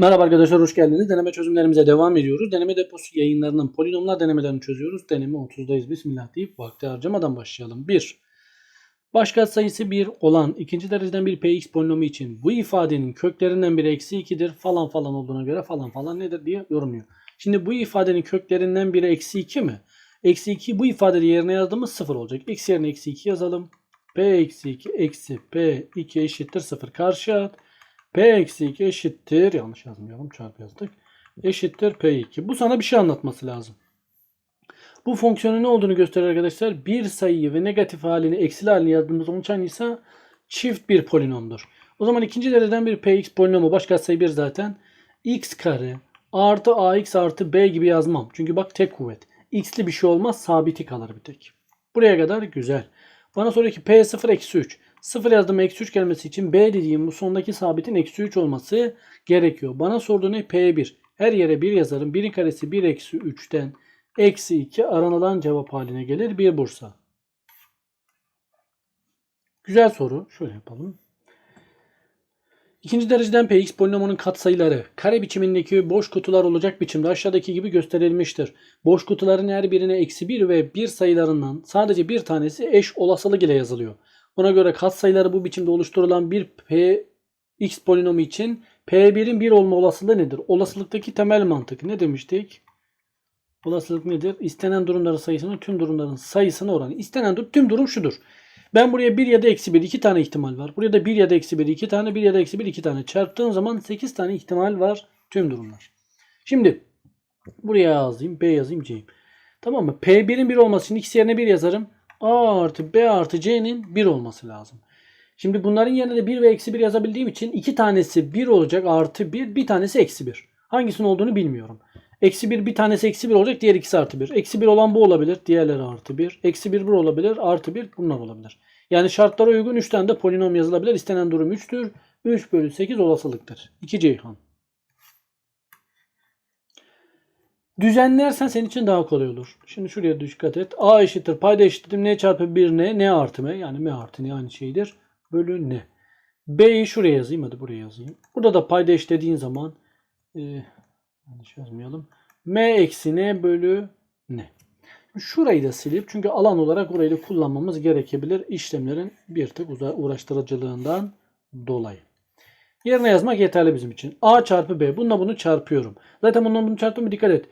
Merhaba arkadaşlar hoş geldiniz. Deneme çözümlerimize devam ediyoruz. Deneme deposu yayınlarının polinomlar denemelerini çözüyoruz. Deneme 30'dayız. Bismillah deyip vakti harcamadan başlayalım. 1. Başka sayısı 1 olan ikinci dereceden bir px polinomu için bu ifadenin köklerinden biri eksi 2'dir falan falan olduğuna göre falan falan nedir diye yorumluyor. Şimdi bu ifadenin köklerinden biri eksi 2 mi? Eksi 2 bu ifadede yerine yazdığımız 0 olacak. X yerine eksi 2 yazalım. P eksi 2 eksi P 2 eşittir 0 karşı at. P eksi 2 eşittir. Yanlış yazmayalım. Çarpı yazdık. Eşittir P2. Bu sana bir şey anlatması lazım. Bu fonksiyonun ne olduğunu gösterir arkadaşlar. Bir sayıyı ve negatif halini eksili halini yazdığımız onun ise çift bir polinomdur. O zaman ikinci dereceden bir px polinomu başka sayı bir zaten. x kare artı ax artı b gibi yazmam. Çünkü bak tek kuvvet. x'li bir şey olmaz sabiti kalır bir tek. Buraya kadar güzel. Bana soruyor ki p0 eksi 3. 0 yazdım eksi 3 gelmesi için b dediğim bu sondaki sabitin eksi 3 olması gerekiyor. Bana sorduğu ne? P1. Her yere 1 yazarım. 1'in karesi 1 eksi 3'ten eksi 2 aranılan cevap haline gelir. 1 Bursa. Güzel soru. Şöyle yapalım. İkinci dereceden px polinomunun katsayıları kare biçimindeki boş kutular olacak biçimde aşağıdaki gibi gösterilmiştir. Boş kutuların her birine eksi 1 ve 1 sayılarından sadece bir tanesi eş olasılık ile yazılıyor. Buna göre katsayıları bu biçimde oluşturulan bir px polinomu için p1'in 1 olma olasılığı nedir? Olasılıktaki temel mantık ne demiştik? Olasılık nedir? İstenen durumların sayısının tüm durumların sayısına oranı. İstenen dur tüm durum şudur. Ben buraya 1 ya da eksi 1 iki tane ihtimal var. Buraya da 1 ya da eksi 1 iki tane 1 ya da eksi 1 iki tane. Çarptığım zaman 8 tane ihtimal var tüm durumlar. Şimdi buraya yazayım B yazayım C. Tamam mı? P1'in 1 olması için x yerine 1 yazarım. A artı B artı C'nin 1 olması lazım. Şimdi bunların yerine de 1 ve eksi 1 yazabildiğim için iki tanesi 1 olacak artı 1 bir tanesi eksi 1. Hangisinin olduğunu bilmiyorum. Eksi 1 bir tanesi eksi 1 olacak. Diğer ikisi artı 1. Eksi 1 olan bu olabilir. Diğerleri artı 1. Eksi 1 bu olabilir. Artı 1 bunlar olabilir. Yani şartlara uygun 3 tane de polinom yazılabilir. İstenen durum 3'tür. 3 bölü 8 olasılıktır. 2 Ceyhan. Düzenlersen senin için daha kolay olur. Şimdi şuraya dikkat et. A eşittir. Payda eşittir. N çarpı 1 N. N artı M. Yani M artı N aynı şeydir. Bölü N. B'yi şuraya yazayım. Hadi buraya yazayım. Burada da payda eşitlediğin zaman e, yanlış yazmayalım. M eksi N bölü N. Şurayı da silip çünkü alan olarak orayı da kullanmamız gerekebilir. işlemlerin bir tık uğraştırıcılığından dolayı. Yerine yazmak yeterli bizim için. A çarpı B. Bununla bunu çarpıyorum. Zaten bununla bunu çarptım dikkat et.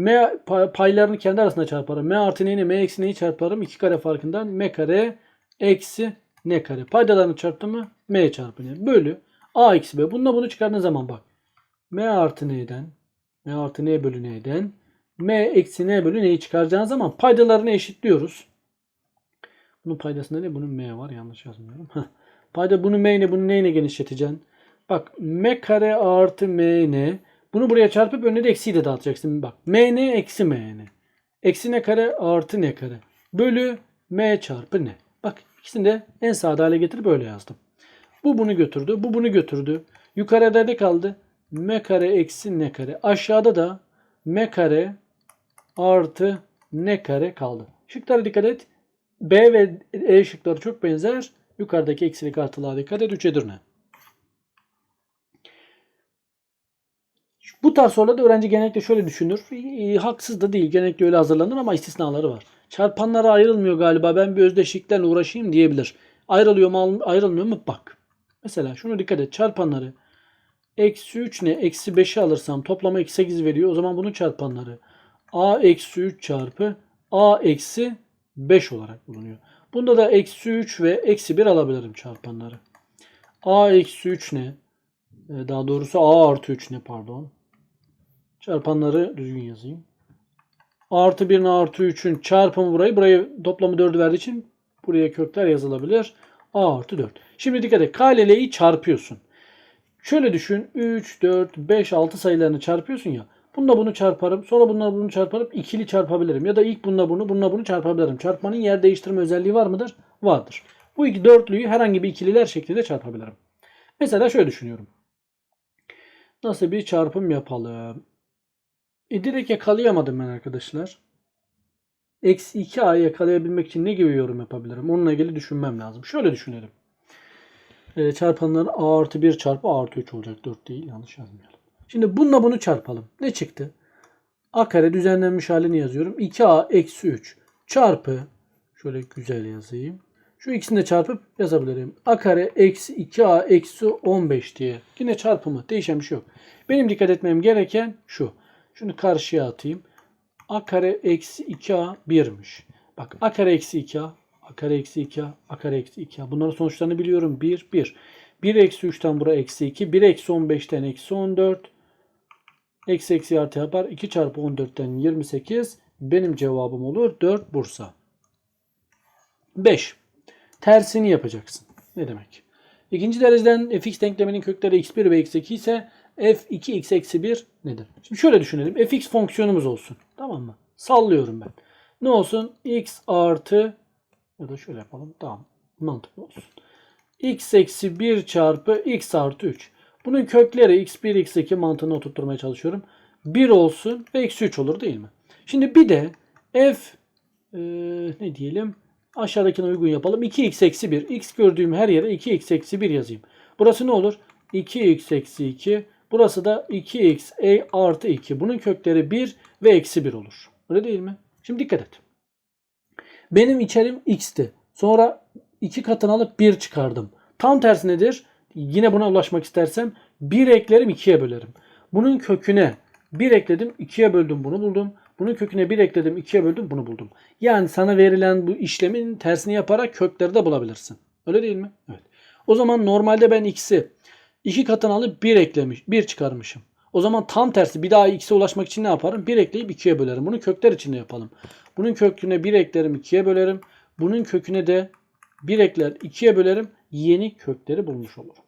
M paylarını kendi arasında çarparım. M artı n'ini M eksi n'yi çarparım. 2 kare farkından M kare eksi N kare. Paydalarını çarptım mı? M çarpı N. Bölü A eksi B. Bununla bunu çıkardığın zaman bak. M artı N'den M artı N bölü N'den M eksi N bölü N'yi çıkaracağın zaman paydalarını eşitliyoruz. Bunun paydasında ne? Bunun M var. Yanlış yazmıyorum. Payda bunu M ile bunu N ile genişleteceksin. Bak M kare artı M N. Bunu buraya çarpıp önüne de eksiyi de dağıtacaksın. Bak M N eksi M N. Eksi N kare artı N kare. Bölü M çarpı N. Bak ikisini de en sade hale getirip böyle yazdım. Bu bunu götürdü. Bu bunu götürdü. Yukarıda ne kaldı? M kare eksi N kare. Aşağıda da M kare artı N kare kaldı. Şıklara dikkat et. B ve E şıkları çok benzer. Yukarıdaki eksilik artılığa dikkat et. 3 Edirne. Bu tarz sorularda öğrenci genellikle şöyle düşünür. E, haksız da değil. Genellikle öyle hazırlanır ama istisnaları var. Çarpanlara ayrılmıyor galiba. Ben bir özdeşliklerle uğraşayım diyebilir. Ayrılıyor mu ayrılmıyor mu? Bak. Mesela şunu dikkat et. Çarpanları eksi 3 ne? Eksi 5'i alırsam toplama eksi 8 veriyor. O zaman bunun çarpanları a eksi 3 çarpı a eksi 5 olarak bulunuyor. Bunda da eksi 3 ve eksi 1 alabilirim çarpanları. a eksi 3 ne? Ee, daha doğrusu a artı 3 ne pardon. Çarpanları düzgün yazayım. Artı 1'in artı 3'ün çarpımı burayı. Burayı toplamı 4'ü verdiği için buraya kökler yazılabilir. A artı 4. Şimdi dikkat et. K ile L'yi çarpıyorsun. Şöyle düşün. 3, 4, 5, 6 sayılarını çarpıyorsun ya. Bununla bunu çarparım. Sonra bununla bunu çarparım. ikili çarpabilirim. Ya da ilk bununla bunu, bununla bunu çarpabilirim. Çarpmanın yer değiştirme özelliği var mıdır? Vardır. Bu iki dörtlüyü herhangi bir ikililer şeklinde çarpabilirim. Mesela şöyle düşünüyorum. Nasıl bir çarpım yapalım? E direkt yakalayamadım ben arkadaşlar. Eksi 2a'yı yakalayabilmek için ne gibi yorum yapabilirim? Onunla ilgili düşünmem lazım. Şöyle düşünelim. E, çarpanların a artı 1 çarpı a artı 3 olacak. 4 değil. Yanlış yazmayalım. Şimdi bununla bunu çarpalım. Ne çıktı? A kare düzenlenmiş halini yazıyorum. 2A eksi 3 çarpı şöyle güzel yazayım. Şu ikisini de çarpıp yazabilirim. A kare eksi 2A eksi 15 diye. Yine çarpımı. Değişen bir şey yok. Benim dikkat etmem gereken şu. Şunu karşıya atayım. A kare eksi 2A 1'miş. Bak A kare eksi 2A. A kare eksi 2A. A kare eksi 2A. Bunların sonuçlarını biliyorum. 1, 1. 1 eksi 3'ten bura eksi 2. 1 eksi 15'ten eksi 14. Eksi eksi artı yapar. 2 çarpı 14'ten 28. Benim cevabım olur. 4 Bursa. 5. Tersini yapacaksın. Ne demek? İkinci dereceden fx denkleminin kökleri x1 ve x2 ise f2x eksi 1 nedir? Şimdi şöyle düşünelim. fx fonksiyonumuz olsun. Tamam mı? Sallıyorum ben. Ne olsun? x artı ya da şöyle yapalım. Tamam. Mantıklı olsun. x eksi 1 çarpı x artı 3. Bunun kökleri x1, x2 mantığını oturtmaya çalışıyorum. 1 olsun ve eksi 3 olur değil mi? Şimdi bir de f e, ne diyelim aşağıdakine uygun yapalım. 2x eksi 1. x gördüğüm her yere 2x eksi 1 yazayım. Burası ne olur? 2x eksi 2. Burası da 2x e artı 2. Bunun kökleri 1 ve eksi 1 olur. Öyle değil mi? Şimdi dikkat et. Benim içerim x'ti. Sonra 2 katını alıp 1 çıkardım. Tam tersi nedir? Yine buna ulaşmak istersem 1 eklerim 2'ye bölerim. Bunun köküne 1 ekledim 2'ye böldüm bunu buldum. Bunun köküne 1 ekledim 2'ye böldüm bunu buldum. Yani sana verilen bu işlemin tersini yaparak kökleri de bulabilirsin. Öyle değil mi? Evet. O zaman normalde ben x'i 2 katını alıp 1 eklemiş, 1 çıkarmışım. O zaman tam tersi bir daha x'e ulaşmak için ne yaparım? 1 ekleyip 2'ye bölerim. Bunu kökler içinde yapalım. Bunun köküne 1 eklerim 2'ye bölerim. Bunun köküne de 1 ekler 2'ye bölerim. Yeni kökleri bulmuş olurum.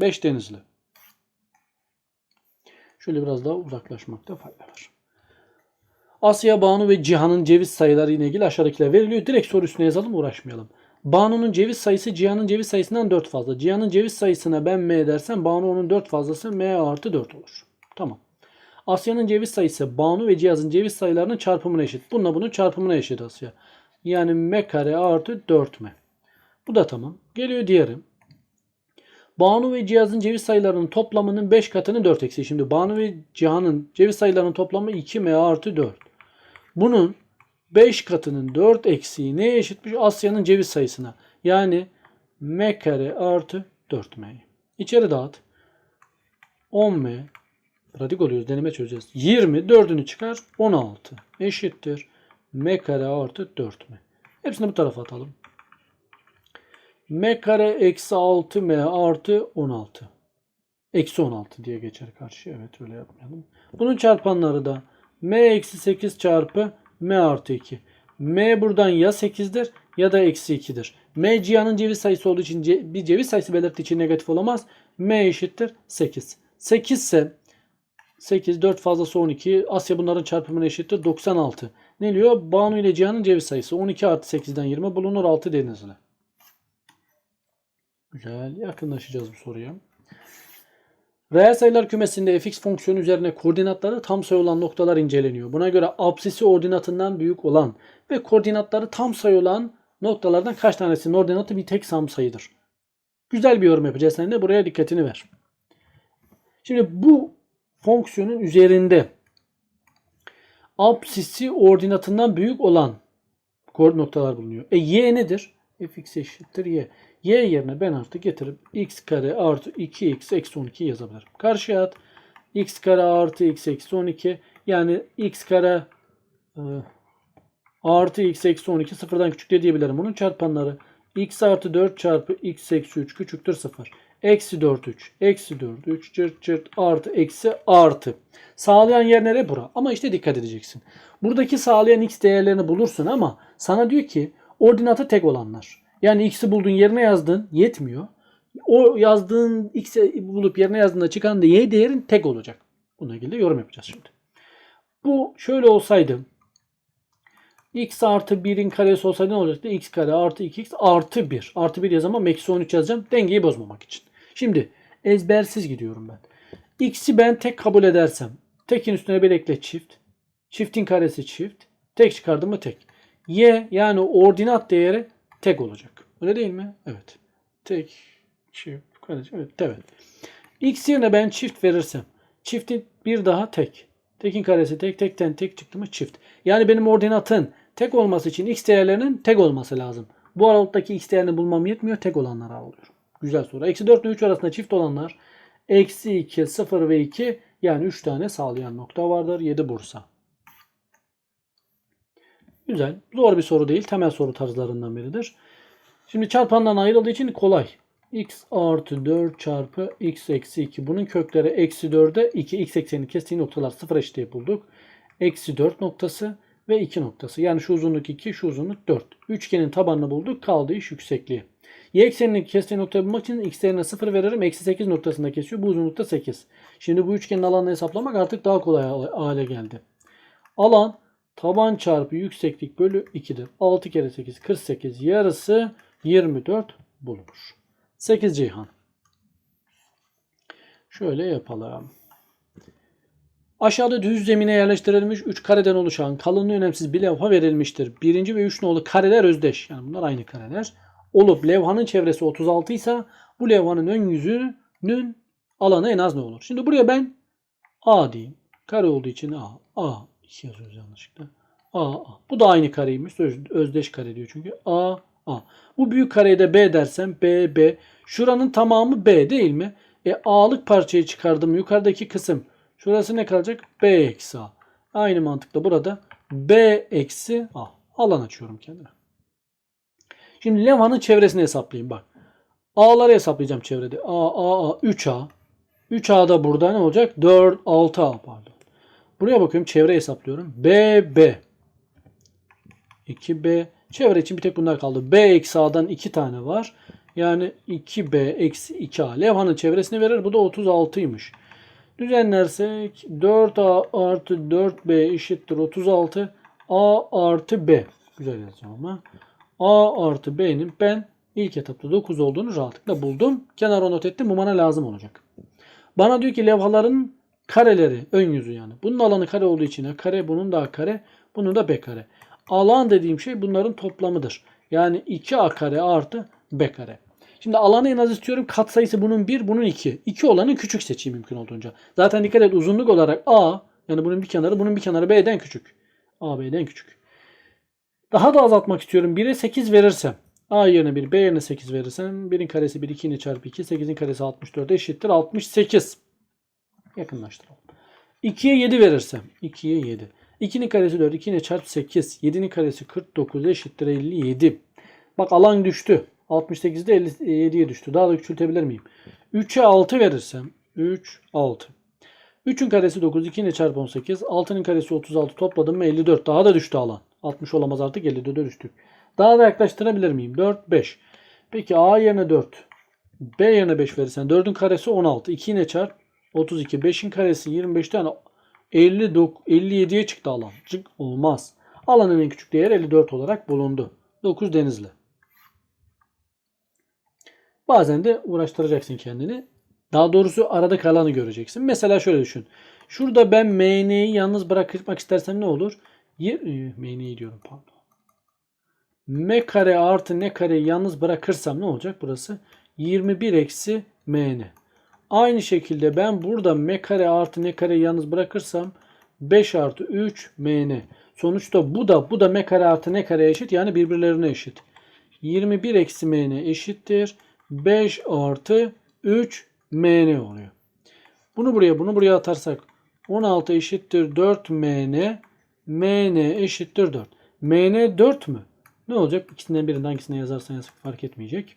5 denizli. Şöyle biraz daha uzaklaşmakta fayda var. Asya, Banu ve Cihan'ın ceviz sayıları ile ilgili aşağıdakiler veriliyor. Direkt soru üstüne yazalım uğraşmayalım. Banu'nun ceviz sayısı Cihan'ın ceviz sayısından 4 fazla. Cihan'ın ceviz sayısına ben M dersem Banu onun 4 fazlası M artı 4 olur. Tamam. Asya'nın ceviz sayısı Banu ve Cihaz'ın ceviz sayılarının çarpımına eşit. Bununla bunun çarpımına eşit Asya. Yani M kare artı 4M. Bu da tamam. Geliyor diğeri. Banu ve Cihaz'ın ceviz sayılarının toplamının 5 katını 4 eksi. Şimdi Banu ve Cihan'ın ceviz sayılarının toplamı 2M artı 4. Bunun 5 katının 4 eksiği neye eşitmiş? Asya'nın ceviz sayısına. Yani M kare artı 4M. İçeri dağıt. 10M. Pratik oluyoruz. Deneme çözeceğiz. 20. 4'ünü çıkar. 16. Eşittir. M kare artı 4M. Hepsini bu tarafa atalım. M kare eksi 6M artı 16. Eksi 16 diye geçer karşıya. Evet öyle yapmayalım. Bunun çarpanları da M eksi 8 çarpı M artı 2. M buradan ya 8'dir ya da eksi 2'dir. M cihanın ceviz sayısı olduğu için bir ceviz sayısı belirttiği için negatif olamaz. M eşittir 8. 8 ise 8, 4 fazlası 12. Asya bunların çarpımına eşittir 96. Ne diyor? Banu ile Cihan'ın ceviz sayısı 12 artı 8'den 20 bulunur 6 denizli. Güzel. Yakınlaşacağız bu soruya. Reel sayılar kümesinde fx fonksiyonu üzerine koordinatları tam sayı olan noktalar inceleniyor. Buna göre absisi ordinatından büyük olan ve koordinatları tam sayı olan noktalardan kaç tanesinin ordinatı bir tek sam sayıdır? Güzel bir yorum yapacağız seninle. Buraya dikkatini ver. Şimdi bu fonksiyonun üzerinde absisi ordinatından büyük olan koordinat noktalar bulunuyor. E y nedir? fx eşittir y. Y yerine ben artık getirip x kare artı 2x eksi 12 yazabilirim. Karşıya at. x kare artı x eksi 12 yani x kare e, artı x eksi 12 sıfırdan küçük de diyebilirim. Bunun çarpanları x artı 4 çarpı x eksi 3 küçüktür 0. Eksi 4 3. Eksi 4 3 cırt cırt artı eksi artı. Sağlayan yer nere? Bura. Ama işte dikkat edeceksin. Buradaki sağlayan x değerlerini bulursun ama sana diyor ki ordinatı tek olanlar. Yani x'i buldun yerine yazdın yetmiyor. O yazdığın x'i bulup yerine yazdığında çıkan da y değerin tek olacak. Bununla ilgili de yorum yapacağız şimdi. Bu şöyle olsaydı x artı 1'in karesi olsaydı ne olacaktı? x kare artı 2x artı 1. Artı 1 yazamam. Eksi 13 yazacağım. Dengeyi bozmamak için. Şimdi ezbersiz gidiyorum ben. x'i ben tek kabul edersem tekin üstüne bir ekle çift. Çiftin karesi çift. Tek çıkardım mı tek. y yani ordinat değeri tek olacak. Öyle değil mi? Evet. Tek çift karesi. Evet. Evet. x yerine ben çift verirsem Çifti bir daha tek. Tekin karesi tek, tekten tek çıktı mı çift. Yani benim ordinatın tek olması için x değerlerinin tek olması lazım. Bu aralıktaki x değerini bulmam yetmiyor. Tek olanları alıyorum. Güzel soru. Eksi 4 ile 3 arasında çift olanlar eksi 2, 0 ve 2 yani 3 tane sağlayan nokta vardır. 7 Bursa. Güzel. Zor bir soru değil. Temel soru tarzlarından biridir. Şimdi çarpandan ayrıldığı için kolay. x artı 4 çarpı x eksi 2. Bunun kökleri eksi 4'e 2. x eksenini kestiği noktalar 0 eşitliği bulduk. Eksi 4 noktası ve 2 noktası. Yani şu uzunluk 2, şu uzunluk 4. Üçgenin tabanını bulduk. Kaldı iş yüksekliği. Y eksenini kestiği noktayı bulmak için x değerine 0 veririm. Eksi 8 noktasında kesiyor. Bu uzunlukta 8. Şimdi bu üçgenin alanını hesaplamak artık daha kolay hale geldi. Alan taban çarpı yükseklik bölü 2'dir. 6 kere 8 48 yarısı 24 bulunur. 8 Ceyhan. Şöyle yapalım. Aşağıda düz zemine yerleştirilmiş 3 kareden oluşan kalınlığı önemsiz bir levha verilmiştir. Birinci ve 3 nolu kareler özdeş. Yani bunlar aynı kareler. Olup levhanın çevresi 36 ise bu levhanın ön yüzünün alanı en az ne olur? Şimdi buraya ben A diyeyim. Kare olduğu için A. A. 2 yazıyoruz yanlışlıkla. A, A. Bu da aynı kareymiş. Öz- Özdeş kare diyor çünkü. A, A. Bu büyük kareye de B dersem B, B. Şuranın tamamı B değil mi? E A'lık parçayı çıkardım. Yukarıdaki kısım. Şurası ne kalacak? B eksi A. Aynı mantıkla burada B eksi A. Alan açıyorum kendime. Şimdi levhanın çevresini hesaplayayım bak. A'ları hesaplayacağım çevrede. A, A, A, 3A. 3A da burada ne olacak? 4, 6A pardon. Buraya bakıyorum çevre hesaplıyorum. B, B. 2B. Çevre için bir tek bunlar kaldı. B eksi A'dan 2 tane var. Yani 2B eksi 2A. Levhanın çevresini verir. Bu da 36'ymış. Düzenlersek 4A artı 4B eşittir 36. A artı B. Güzel yazacağım ama. A artı B'nin ben ilk etapta 9 olduğunu rahatlıkla buldum. Kenara not ettim. Bu bana lazım olacak. Bana diyor ki levhaların kareleri ön yüzü yani. Bunun alanı kare olduğu için kare bunun da kare bunun da B kare. Alan dediğim şey bunların toplamıdır. Yani 2A kare artı B kare. Şimdi alanı en az istiyorum. Kat sayısı bunun 1, bunun 2. 2 olanı küçük seçeyim mümkün olduğunca. Zaten dikkat et uzunluk olarak A yani bunun bir kenarı bunun bir kenarı B'den küçük. A B'den küçük. Daha da azaltmak istiyorum. 1'e 8 verirsem A yerine 1, B yerine 8 verirsem 1'in karesi 1, 2'nin çarpı 2, 8'in karesi 64 eşittir 68. Yakınlaştıralım. 2'ye 7 verirsem 2'ye 7. 2'nin karesi 4, 2'nin çarpı 8, 7'nin karesi 49 eşittir 57. Bak alan düştü. 68'de 57'ye düştü. Daha da küçültebilir miyim? 3'e 6 verirsem 3, 6. 3'ün karesi 9, 2'nin çarpı 18, 6'nın karesi 36 topladım mı 54. Daha da düştü alan. 60 olamaz artık 54'e düştük. Daha da yaklaştırabilir miyim? 4, 5. Peki A yerine 4. B yerine 5 verirsen 4'ün karesi 16. 2 ile çarp 32. 5'in karesi 25 tane 59, 57'ye çıktı alan. Cık olmaz. Alanın en küçük değeri 54 olarak bulundu. 9 Denizli. Bazen de uğraştıracaksın kendini. Daha doğrusu arada kalanı göreceksin. Mesela şöyle düşün. Şurada ben MN'yi yalnız bırakmak istersem ne olur? E, MN'yi diyorum pardon. M kare artı N kareyi yalnız bırakırsam ne olacak burası? 21 eksi MN. Aynı şekilde ben burada M kare artı N kareyi yalnız bırakırsam 5 artı 3 MN. Sonuçta bu da bu da M kare artı N kare eşit yani birbirlerine eşit. 21 eksi MN eşittir. 5 artı 3 MN oluyor. Bunu buraya bunu buraya atarsak 16 eşittir 4 MN. MN eşittir 4. MN 4 mü? Ne olacak? İkisinden birinden hangisine yazarsan yaz fark etmeyecek.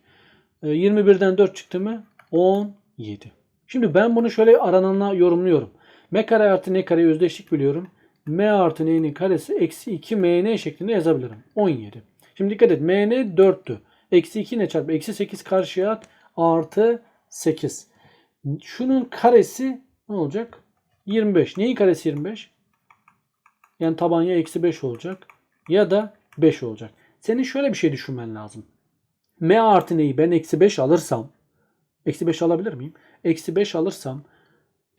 Ee, 21'den 4 çıktı mı? 17. Şimdi ben bunu şöyle arananla yorumluyorum. M kare artı N kareyi özdeşlik biliyorum. M artı N'nin karesi eksi 2 MN şeklinde yazabilirim. 17. Şimdi dikkat et. MN 4'tü. Eksi 2 ne çarpı? Eksi 8 karşıya at. Artı 8. Şunun karesi ne olacak? 25. Neyin karesi 25? Yani taban ya eksi 5 olacak ya da 5 olacak. Senin şöyle bir şey düşünmen lazım. M artı neyi ben eksi 5 alırsam eksi 5 alabilir miyim? Eksi 5 alırsam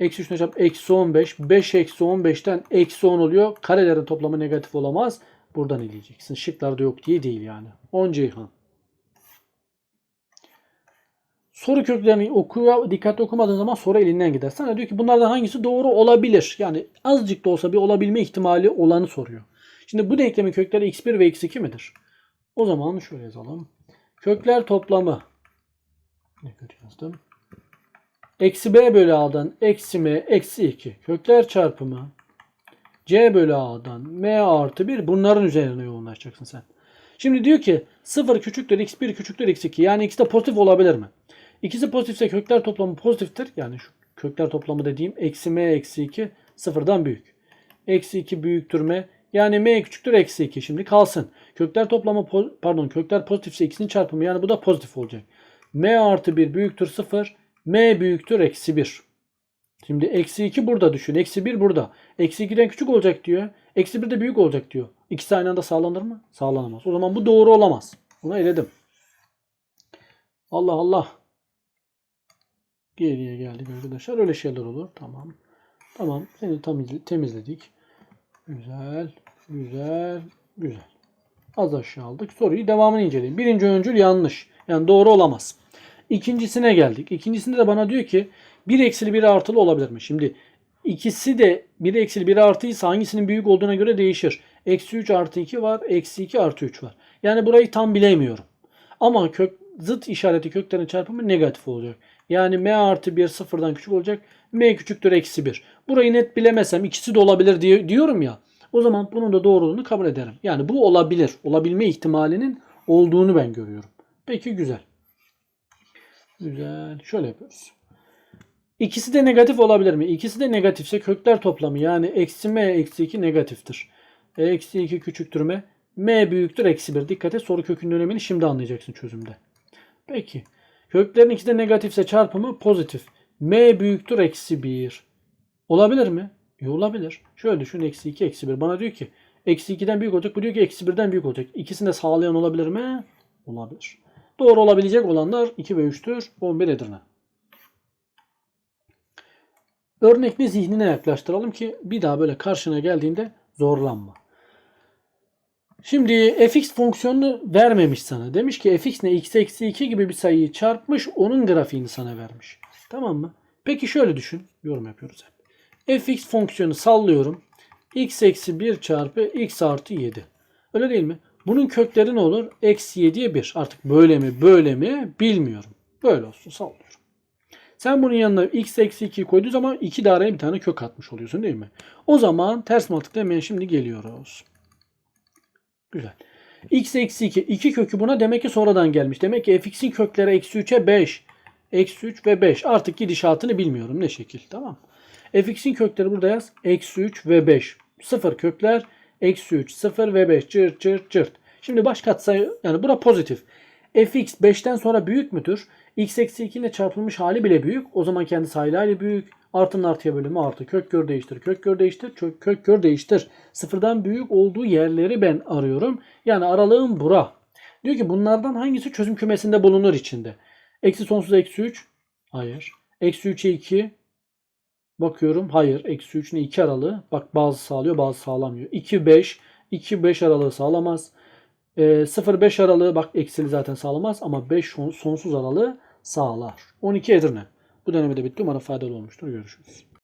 eksi 3 ne çarpı? Eksi 15. 5 eksi 15'ten eksi 10 oluyor. Karelerin toplamı negatif olamaz. Buradan eleyeceksin. Şıklarda yok diye değil yani. 10 Ceyhan. soru köklerini okuya dikkatli okumadığın zaman soru elinden gider. Sana diyor ki bunlardan hangisi doğru olabilir? Yani azıcık da olsa bir olabilme ihtimali olanı soruyor. Şimdi bu denklemin kökleri x1 ve x2 midir? O zaman şöyle yazalım. Kökler toplamı ne yazdım. Eksi b bölü a'dan eksi m eksi 2. Kökler çarpımı c bölü a'dan m artı 1 bunların üzerine yoğunlaşacaksın sen. Şimdi diyor ki 0 küçüktür x1 küçüktür x2. Yani ikisi de pozitif olabilir mi? İkisi pozitifse kökler toplamı pozitiftir. Yani şu kökler toplamı dediğim eksi m eksi 2 sıfırdan büyük. Eksi 2 büyüktür m. Yani m küçüktür eksi 2. Şimdi kalsın. Kökler toplamı pardon kökler pozitifse ikisinin çarpımı yani bu da pozitif olacak. M artı 1 büyüktür 0. m büyüktür eksi 1. Şimdi eksi 2 burada düşün. Eksi 1 burada. Eksi 2'den küçük olacak diyor. Eksi 1 de büyük olacak diyor. İkisi aynı anda sağlanır mı? Sağlanamaz. O zaman bu doğru olamaz. Bunu eledim. Allah Allah. Geriye geldik arkadaşlar. Öyle şeyler olur. Tamam. Tamam. Seni temizle- temizledik. Güzel. Güzel. Güzel. Az aşağı aldık. Soruyu devamını inceleyin. Birinci öncül yanlış. Yani doğru olamaz. İkincisine geldik. İkincisinde de bana diyor ki 1 eksili 1 artılı olabilir mi? Şimdi ikisi de 1 eksili 1 artıysa hangisinin büyük olduğuna göre değişir. Eksi 3 artı 2 var. Eksi 2 artı 3 var. Yani burayı tam bilemiyorum. Ama kök zıt işareti köklerin çarpımı negatif olacak. Yani m artı 1 sıfırdan küçük olacak. m küçüktür eksi 1. Burayı net bilemesem ikisi de olabilir diye, diyorum ya. O zaman bunun da doğruluğunu kabul ederim. Yani bu olabilir. Olabilme ihtimalinin olduğunu ben görüyorum. Peki güzel. Güzel. Şöyle yapıyoruz. İkisi de negatif olabilir mi? İkisi de negatifse kökler toplamı yani eksi m eksi 2 negatiftir. E, Eksi 2 küçüktür m. m büyüktür eksi 1. Dikkat et soru kökünün önemini şimdi anlayacaksın çözümde. Peki. Köklerin ikisi de negatifse çarpımı pozitif. m büyüktür eksi 1. Olabilir mi? E, olabilir. Şöyle düşün eksi 2 eksi 1. Bana diyor ki eksi 2'den büyük olacak. Bu diyor ki eksi 1'den büyük olacak. İkisini de sağlayan olabilir mi? Olabilir. Doğru olabilecek olanlar 2 ve 3'tür. 11 Edirne. Örnekli zihnine yaklaştıralım ki bir daha böyle karşına geldiğinde zorlanma. Şimdi fx fonksiyonunu vermemiş sana. Demiş ki fx ne x eksi 2 gibi bir sayıyı çarpmış onun grafiğini sana vermiş. Tamam mı? Peki şöyle düşün. Yorum yapıyoruz hep. fx fonksiyonu sallıyorum. x eksi 1 çarpı x artı 7. Öyle değil mi? Bunun kökleri ne olur? Eksi 7'ye 1. Artık böyle mi böyle mi bilmiyorum. Böyle olsun sallıyorum. Sen bunun yanına x eksi 2 koyduğu zaman 2 de araya bir tane kök atmış oluyorsun değil mi? O zaman ters mantıkla hemen şimdi geliyoruz. Güzel. x eksi 2. 2 kökü buna demek ki sonradan gelmiş. Demek ki fx'in kökleri eksi 3'e 5. Eksi 3 ve 5. Artık gidişatını bilmiyorum ne şekil. Tamam. fx'in kökleri burada yaz. Eksi 3 ve 5. 0 kökler. Eksi 3, 0 ve 5. Cırt cırt cırt. Şimdi baş katsayı yani bura pozitif. fx 5'ten sonra büyük müdür? x eksi 2 ile çarpılmış hali bile büyük. O zaman kendi sayılarıyla büyük. Artının artıya bölümü artı. Kök gör değiştir. Kök gör değiştir. Kök, kök gör değiştir. Sıfırdan büyük olduğu yerleri ben arıyorum. Yani aralığım bura. Diyor ki bunlardan hangisi çözüm kümesinde bulunur içinde? Eksi sonsuz eksi 3. Hayır. Eksi 3'e 2. Bakıyorum. Hayır. Eksi 3 ne 2 aralığı. Bak bazı sağlıyor bazı sağlamıyor. 2 5. 2 5 aralığı sağlamaz. E, 0-5 aralığı bak eksili zaten sağlamaz ama 5 son- sonsuz aralığı sağlar. 12 Edirne. Bu deneme de bitti. Umarım faydalı olmuştur. Görüşürüz.